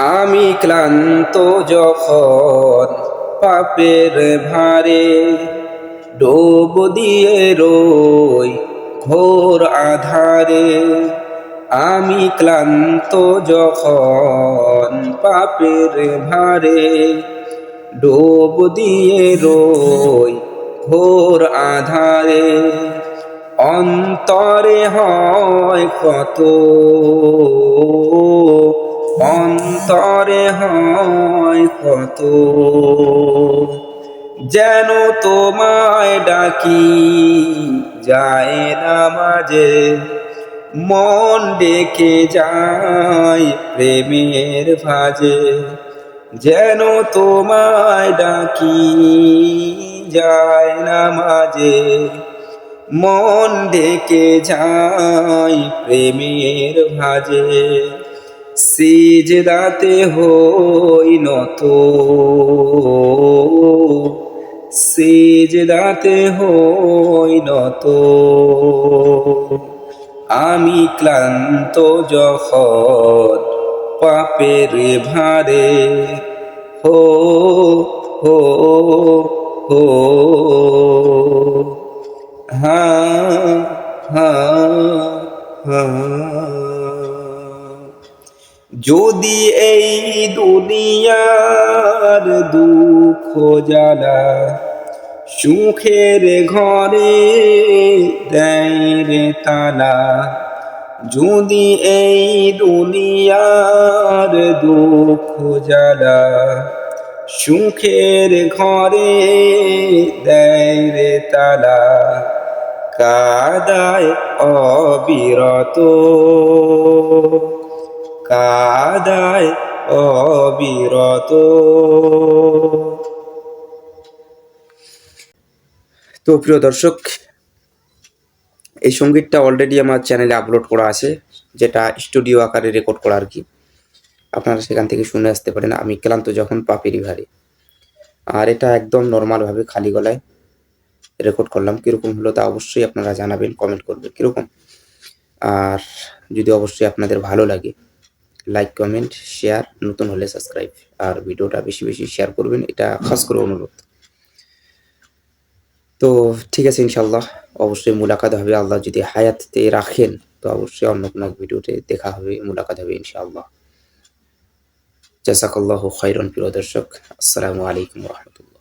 আমি ক্লান্ত যখন পাপের ভারে ডোব দিয়ে রই ঘোর আধারে। আমি ক্লান্ত যখন পাপের ভারে ডোব দিয়ে রই ঘোর আধারে। অন্তরে হয় কত অন্তরে হয় কত? যেন তোমায় ডাকি, যায় না মাঝে। মন ডেকে যায় প্রেমের ভাজে। যেন তোমায় ডাকি, যায় না মাঝে। মন ডেকে যায় প্রেমের ভাজে। সিজদাতে হই নত। সিজদাতে হই নত। আমি ক্লান্ত যখন পাপের ভারে। হো হো হো। হা হা হা। যদি এই দুনিয়ার দুঃখ জ্বালা সুখের ঘরে দেয় তালা, যদি এই দুনিয়ার দুঃখ জ্বালা সুখের ঘরে দেয় তালা, কাদায় অবিরত কাদায় অবিরত। তো প্রিয় দর্শক, এই সঙ্গীতটা অলরেডি আমার চ্যানেলে আপলোড করা আছে, যেটা স্টুডিও আকারে রেকর্ড করা আর কি। আপনারা সেখান থেকে শুনে আসতে পারেন, আমি ক্লান্ত যখন পাপেরি ভারে। আর এটা একদম নর্মালভাবে খালি গলায় রেকর্ড করলাম। কীরকম হলো তা অবশ্যই আপনারা জানাবেন কমেন্ট করবেন, কীরকম? আর যদি অবশ্যই আপনাদের ভালো লাগে লাইক কমেন্ট শেয়ার নতুন হলে সাবস্ক্রাইব আর ভিডিওটা বেশি বেশি শেয়ার করবেন, এটা খাস করে অনুরোধ। তো ঠিক আছে ইনশাল্লাহ অবশ্যই মুলাকাত হবে। আল্লাহ যদি হায়াতে রাখেন, তো অবশ্যই অন্য কোনো ভিডিওতে দেখা হবে, মুলাকাত হবে, ইনশাআল্লাহ। জাসাকাল্লাহ খৈরন প্রিয় দর্শক, আসসালামু আলাইকুম রহমতুল্লাহ।